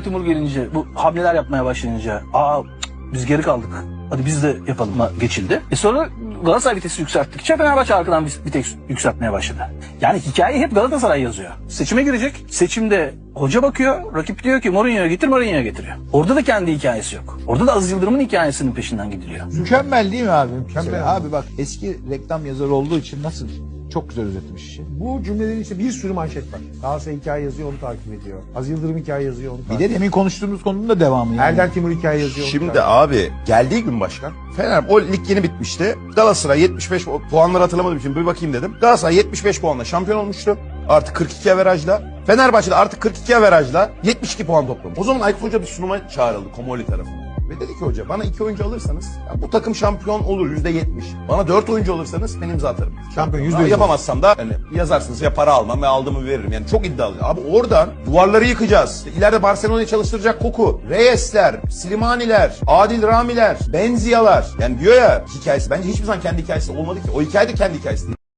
Timur gelince bu hamleler yapmaya başlayınca aa biz geri kaldık. Hadi biz de yapalım geçildi. E sonra Galatasaray vitesi yükselttikçe Fenerbahçe arkadan bir vites yükseltmeye başladı. Yani hikayeyi hep Galatasaray yazıyor. Seçime girecek. Seçimde hoca bakıyor. Rakip diyor ki Mourinho'ya getir Mourinho'ya getiriyor. Orada da kendi hikayesi yok. Orada da Aziz Yıldırım'ın hikayesinin peşinden gidiliyor. Mükemmel değil mi abi? Mükemmel. Abi bak eski reklam yazarı olduğu için nasıl çok güzel özetmiş işi. Bu cümlelerin işte bir sürü manşet var. Galatasaray hikaye yazıyor onu takip ediyor. Aziz Yıldırım hikaye yazıyor onu Bir takip de ediyor. demin konuştuğumuz konunun da devamı. Yani. Erdem Timur hikaye yazıyor onu Şimdi takip abi geldiği gün başkan Fener o lig yeni bitmişti. Galatasaray 75 pu- puanları hatırlamadım için bir bakayım dedim. Galatasaray 75 puanla şampiyon olmuştu. Artı 42 averajla. Fenerbahçe de artı 42 averajla 72 puan toplamış. O zaman Aykut Hoca bir sunuma çağrıldı Komoli tarafından. Ve dedi ki hoca bana iki oyuncu alırsanız ya bu takım şampiyon olur yüzde yetmiş. Bana dört oyuncu alırsanız ben imza atarım. Şampiyon, yüzde Ama yüz. Yapamazsam da hani yazarsınız ya para almam ve aldığımı veririm. Yani çok iddialı. Abi oradan duvarları yıkacağız. İleride Barcelona'yı çalıştıracak Koku, Reyesler, Slimaniler, Adil Ramiler, Benziyalar. Yani diyor ya hikayesi. Bence hiçbir zaman kendi hikayesi olmadı ki. O hikaye de kendi hikayesi değil.